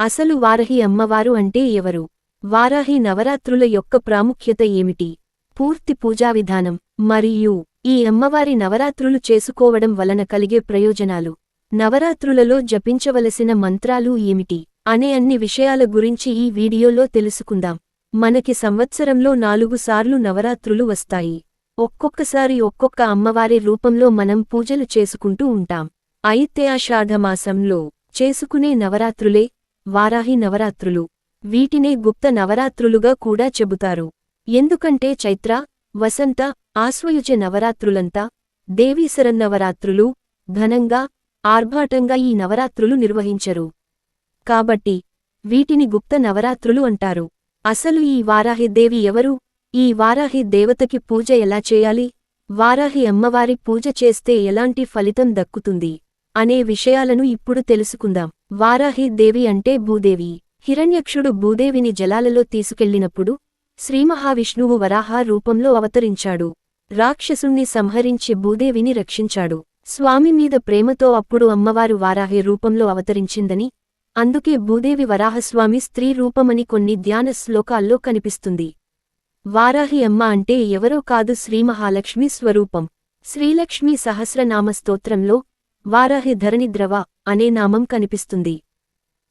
అసలు వారహి అమ్మవారు అంటే ఎవరు? వారాహి నవరాత్రుల యొక్క ప్రాముఖ్యత ఏమిటి? పూర్తి పూజావిధానం మరియు ఈ అమ్మవారి నవరాత్రులు చేసుకోవడం వలన కలిగే ప్రయోజనాలు. నవరాత్రులలో జపించవలసిన మంత్రాలు ఏమిటి? అనే అన్ని విషయాల గురించి ఈ వీడియోలో తెలుసుకుందాం. మనకి సంవత్సరంలో నాలుగు సార్లు నవరాత్రులు వస్తాయి. ఒక్కొక్కసారి ఒక్కొక్క అమ్మవారి రూపంలో మనం పూజలు చేసుకుంటూ ఉంటాం. అయితే ఆషాఢమాసంలో చేసుకునే నవరాత్రులే వారాహి నవరాత్రులు. వీటినే గుప్త నవరాత్రులుగా కూడా చెబుతారు. ఎందుకంటే చైత్ర వసంత ఆశ్వయుజ నవరాత్రులంతా దేవీశరన్నవరాత్రులు ఘనంగా ఆర్భాటంగా ఈ నవరాత్రులు నిర్వహించరు. కాబట్టి వీటిని గుప్త నవరాత్రులు అంటారు. అసలు ఈ వారాహి దేవి ఎవరు? ఈ వారాహి దేవతకి పూజ ఎలా చేయాలి? వారాహి అమ్మవారి పూజ చేస్తే ఎలాంటి ఫలితం దక్కుతుంది? అనే విషయాలను ఇప్పుడు తెలుసుకుందాం. వారాహి దేవి అంటే భూదేవి. హిరణ్యక్షుడు భూదేవిని జలాలలో తీసుకెళ్ళినప్పుడు శ్రీమహావిష్ణువు వరాహ రూపంలో అవతరించాడు. రాక్షసుణ్ణి సంహరించి భూదేవిని రక్షించాడు. స్వామి మీద ప్రేమతో అప్పుడు అమ్మవారు వారాహి రూపంలో అవతరించిందని అందుకే భూదేవి వరాహస్వామి స్త్రీ రూపమని కొన్ని ధ్యాన శ్లోకాల్లో కనిపిస్తుంది. వారాహి అమ్మ అంటే ఎవరో కాదు శ్రీమహాలక్ష్మి స్వరూపం. శ్రీలక్ష్మీ సహస్రనామ స్తోత్రంలో వారాహి ధరణిద్రవ అనే నామం కనిపిస్తుంది.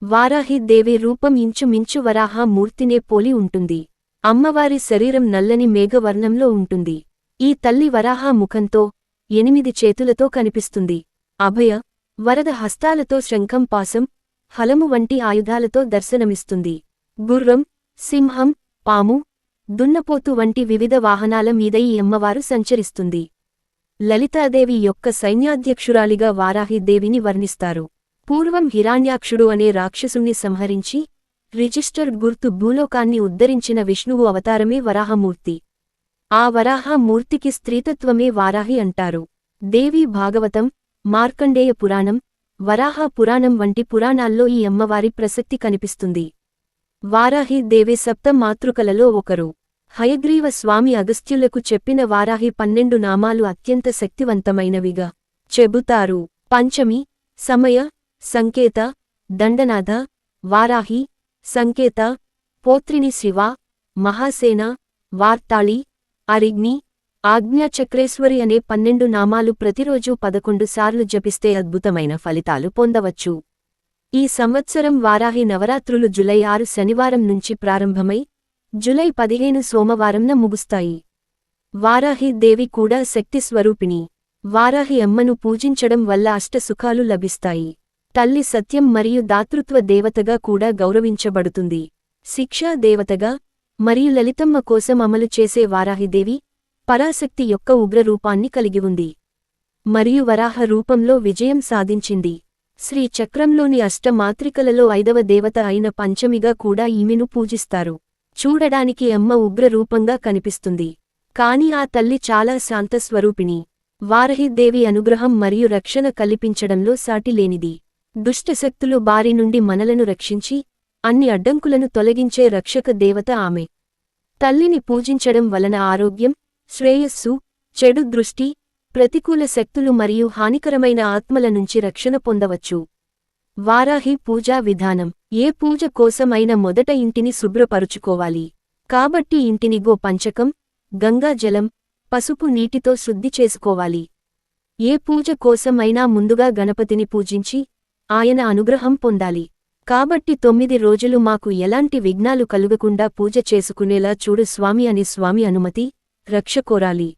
వారాహి దేవి రూపం ఇంచుమించు వరాహ మూర్తినే పోలి ఉంటుంది. అమ్మవారి శరీరం నల్లని మేఘవర్ణంలో ఉంటుంది. ఈ తల్లి వరాహ ముఖంతో ఎనిమిది చేతులతో కనిపిస్తుంది. అభయ వరద హస్తాలతో శంఖం పాసం హలము వంటి ఆయుధాలతో దర్శనమిస్తుంది. గుర్రం సింహం పాము దున్నపోతు వంటి వివిధ వాహనాల మీద ఈ అమ్మవారు సంచరిస్తుంది. లలితాదేవి యొక్క సైన్యాధ్యక్షురాలిగా వారాహిదేవిని వర్ణిస్తారు. పూర్వం హిరాణ్యాక్షుడు అనే రాక్షసుణ్ణి సంహరించి రిజిస్టర్డ్ గుర్తు భూలోకాన్ని ఉద్ధరించిన విష్ణువు అవతారమే వరాహమూర్తి. ఆ వరాహమూర్తికి స్త్రీతత్వమే వారాహి అంటారు. దేవి భాగవతం మార్కండేయ పురాణం వరాహ పురాణం వంటి పురాణాల్లో ఈ అమ్మవారి ప్రసక్తి కనిపిస్తుంది. వారాహి దేవి సప్త మాతృకలలో ఒకరు. హయగ్రీవ స్వామి అగస్త్యులకు చెప్పిన వారాహి పన్నెండు నామాలు అత్యంత శక్తివంతమైనవిగా చెబుతారు. పంచమి సమయ సంకేత దండనాథ వారాహి సంకేత పోత్రిని శివ మహాసేన వార్తాళి అరిగ్ని ఆజ్ఞాచక్రేశ్వరి అనే పన్నెండు నామాలు ప్రతిరోజూ పదకొండు సార్లు జపిస్తే అద్భుతమైన ఫలితాలు పొందవచ్చు. ఈ సంవత్సరం వారాహి నవరాత్రులు జులై ఆరు శనివారం నుంచి ప్రారంభమై జులై పదిహేను సోమవారంన ముగుస్తాయి. వారాహి దేవి కూడా శక్తి స్వరూపిణి. వారాహి అమ్మను పూజించడం వల్ల అష్టసుఖాలు లభిస్తాయి. తల్లి సత్యం మరియు దాతృత్వ దేవతగా కూడా గౌరవించబడుతుంది. శిక్షా దేవతగా మరియు లలితమ్మ కోసం అమలు చేసే వారాహిదేవి పరాశక్తి యొక్క ఉగ్రరూపాన్ని కలిగి ఉంది. మరియు వరాహ రూపంలో విజయం సాధించింది. శ్రీ చక్రంలోని అష్టమాత్రికలలో ఐదవ దేవత అయిన పంచమిగా కూడా ఈమెను పూజిస్తారు. చూడడానికి అమ్మ ఉగ్రరూపంగా కనిపిస్తుంది. కాని ఆ తల్లి చాలా శాంతస్వరూపిణి. వారహిదేవి అనుగ్రహం మరియు రక్షణ కల్పించడంలో సాటిలేనిది దుష్టశక్తులు బారి నుండి మనలను రక్షించి అన్ని అడ్డంకులను తొలగించే రక్షక దేవత ఆమె. తల్లిని పూజించడం వలన ఆరోగ్యం శ్రేయస్సు చెడు దృష్టి ప్రతికూల శక్తులు మరియు హానికరమైన ఆత్మల నుంచి రక్షణ పొందవచ్చు. వారాహి పూజా విధానం. ఏ పూజ కోసమైనా మొదట ఇంటిని శుభ్రపరుచుకోవాలి. కాబట్టి ఇంటిని గో పంచకం గంగాజలం పసుపు నీటితో శుద్ధి చేసుకోవాలి. ఏ పూజ కోసమైనా ముందుగా గణపతిని పూజించి ఆయన అనుగ్రహం పొందాలి. కాబట్టి తొమ్మిది రోజులు మాకు ఎలాంటి విఘ్నాలు కలుగకుండా పూజ చేసుకునేలా చూడు స్వామి అని స్వామి అనుమతి రక్ష కోరాలి.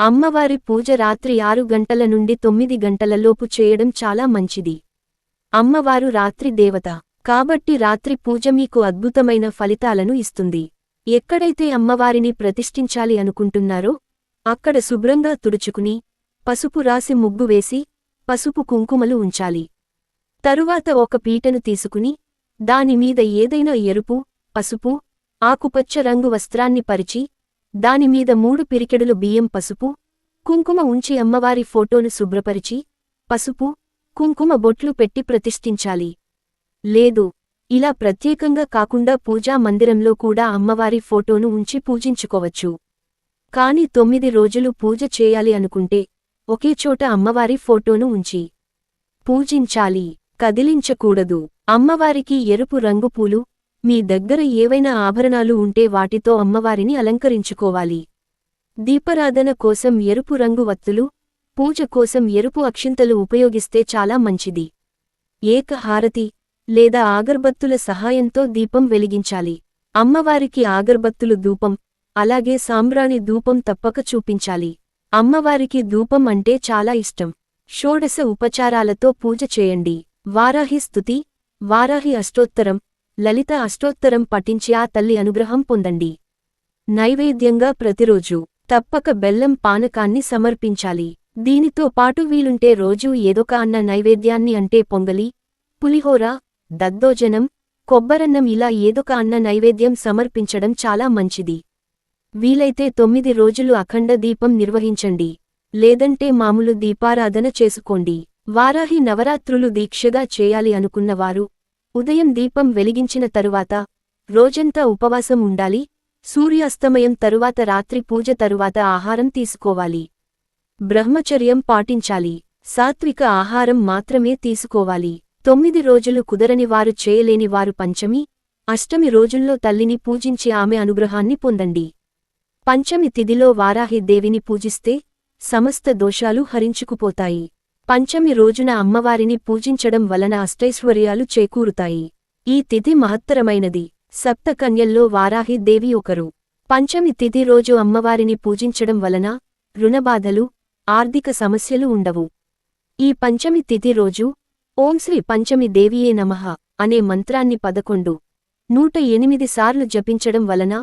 అమ్మవారి పూజ రాత్రి ఆరు గంటల నుండి తొమ్మిది గంటలలోపు చేయడం చాలా మంచిది. అమ్మవారు రాత్రి దేవత. కాబట్టి రాత్రి పూజ మీకు అద్భుతమైన ఫలితాలను ఇస్తుంది. ఎక్కడైతే అమ్మవారిని ప్రతిష్ఠించాలి అనుకుంటున్నారో అక్కడ శుభ్రంగా తుడుచుకుని పసుపు రాసి ముగ్గు వేసి పసుపు కుంకుమలు ఉంచాలి. తరువాత ఒక పీటను తీసుకుని దానిమీద ఏదైనా ఎరుపు పసుపు ఆకుపచ్చ రంగు వస్త్రాన్ని పరిచి దానిమీద మూడు పిరికెడులు బియ్యం పసుపు కుంకుమ ఉంచి అమ్మవారి ఫోటోను శుభ్రపరిచి పసుపు కుంకుమ బొట్లు పెట్టి ప్రతిష్ఠించాలి. లేదు. ఇలా ప్రత్యేకంగా కాకుండా పూజా మందిరంలో కూడా అమ్మవారి ఫోటోను ఉంచి పూజించుకోవచ్చు. కాని తొమ్మిది రోజులు పూజ చేయాలి అనుకుంటే ఒకే చోట అమ్మవారి ఫోటోను ఉంచి పూజించాలి. కదిలించకూడదు. అమ్మవారికి ఎరుపు రంగు పూలు మీ దగ్గర ఏవైనా ఆభరణాలు ఉంటే వాటితో అమ్మవారిని అలంకరించుకోవాలి. దీపారాధన కోసం ఎరుపు రంగు వత్తులు పూజ కోసం ఎరుపు అక్షింతలు ఉపయోగిస్తే చాలా మంచిది. ఏక హారతి లేదా ఆగర్బత్తుల సహాయంతో దీపం వెలిగించాలి. అమ్మవారికి ఆగర్బత్తులు ధూపం అలాగే సాంబ్రాణి ధూపం తప్పక చూపించాలి. అమ్మవారికి ధూపం అంటే చాలా ఇష్టం. షోడశ ఉపచారాలతో పూజ చేయండి. వారాహి స్తుతి వారాహి అష్టోత్తరం లలిత అష్టోత్తరం పఠించి ఆ తల్లి అనుగ్రహం పొందండి. నైవేద్యంగా ప్రతిరోజు తప్పక బెల్లం పానకాన్ని సమర్పించాలి. దీనితో పాటు వీలుంటే రోజూ ఏదొక అన్న నైవేద్యాన్ని అంటే పొంగలి పులిహోర దద్దోజనం కొబ్బరన్నం ఇలా ఏదొక అన్న నైవేద్యం సమర్పించడం చాలా మంచిది. వీలైతే తొమ్మిది రోజులు అఖండ దీపం నిర్వహించండి. లేదంటే మామూలు దీపారాధన చేసుకోండి. వారాహి నవరాత్రులు దీక్షగా చేయాలి అనుకున్నవారు ఉదయం దీపం వెలిగించిన తరువాత రోజంతా ఉపవాసం ఉండాలి సూర్యాస్తమయం తరువాత రాత్రి పూజ తరువాత ఆహారం తీసుకోవాలి. బ్రహ్మచర్యం పాటించాలి సాత్విక ఆహారం మాత్రమే తీసుకోవాలి. తొమ్మిది రోజులు కుదరని వారు చేయలేని వారు పంచమి అష్టమి రోజుల్లో తల్లిని పూజించి ఆమె అనుగ్రహాన్ని పొందండి. పంచమి తిథిలో వారాహి దేవిని పూజిస్తే సమస్త దోషాలు హరించుకుపోతాయి. పంచమి రోజున అమ్మవారిని పూజించడం వలన అష్టైశ్వర్యాలు చేకూరుతాయి. ఈ తిథి మహత్తరమైనది. సప్తకన్యల్లో వారాహి దేవి ఒకరు. పంచమి తిథి రోజు అమ్మవారిని పూజించడం వలన రుణబాధలు ఆర్థిక సమస్యలు ఉండవు. ఈ పంచమి తిథి రోజు ఓం శ్రీ పంచమి దేవియే నమః అనే మంత్రాన్ని పదకొండు నూట ఎనిమిది సార్లు జపించడం వలన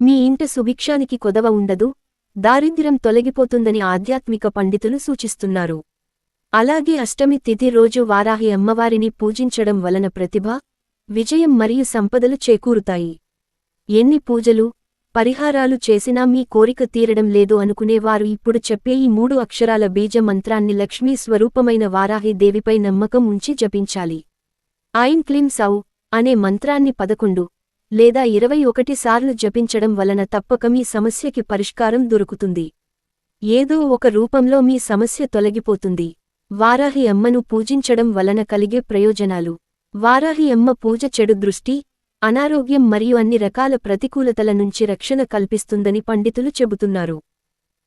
మీ ఇంట సుభిక్షానికి కొదవ ఉండదు దారిద్ర్యం తొలగిపోతుందని ఆధ్యాత్మిక పండితులు సూచిస్తున్నారు. అలాగే అష్టమి తిథి రోజు వారాహి అమ్మవారిని పూజించడం వలన ప్రతిభ విజయం మరియు సంపదలు చేకూరుతాయి. ఎన్ని పూజలు పరిహారాలు చేసినా మీ కోరిక తీరడం లేదు అనుకునేవారు. ఇప్పుడు చెప్పే ఈ మూడు అక్షరాల బీజ మంత్రాన్ని లక్ష్మీ స్వరూపమైన వారాహి దేవిపై నమ్మకం ఉంచి జపించాలి. ఐం క్లీం సౌ అనే మంత్రాన్ని పదకొండు లేదా ఇరవై ఒకటి సార్లు జపించడం వలన తప్పక మీ సమస్యకి పరిష్కారం దొరుకుతుంది. ఏదో ఒక రూపంలో మీ సమస్య తొలగిపోతుంది. వారాహి అమ్మను పూజించడం వలన కలిగే ప్రయోజనాలు. వారాహి అమ్మ పూజ చెడు దృష్టి అనారోగ్యం మరియు అన్ని రకాల ప్రతికూలతల నుంచి రక్షణ కల్పిస్తుందని పండితులు చెబుతున్నారు.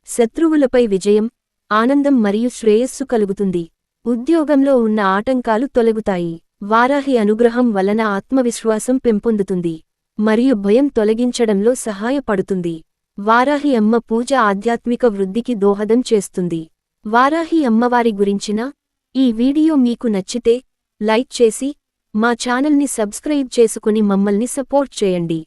శత్రువులపై విజయం ఆనందం మరియు శ్రేయస్సు కలుగుతుంది. ఉద్యోగంలో ఉన్న ఆటంకాలు తొలగుతాయి. వారాహి అనుగ్రహం వలన ఆత్మవిశ్వాసం పెంపొందుతుంది. మరియు భయం తొలగించడంలో సహాయపడుతుంది. వారాహి అమ్మ పూజ ఆధ్యాత్మిక వృద్ధికి దోహదం చేస్తుంది. వారాహి అమ్మవారి గురించిన ఈ వీడియో మీకు నచ్చితే లైక్ చేసి మా ఛానల్ని సబ్స్క్రైబ్ చేసుకుని మమ్మల్ని సపోర్ట్ చేయండి.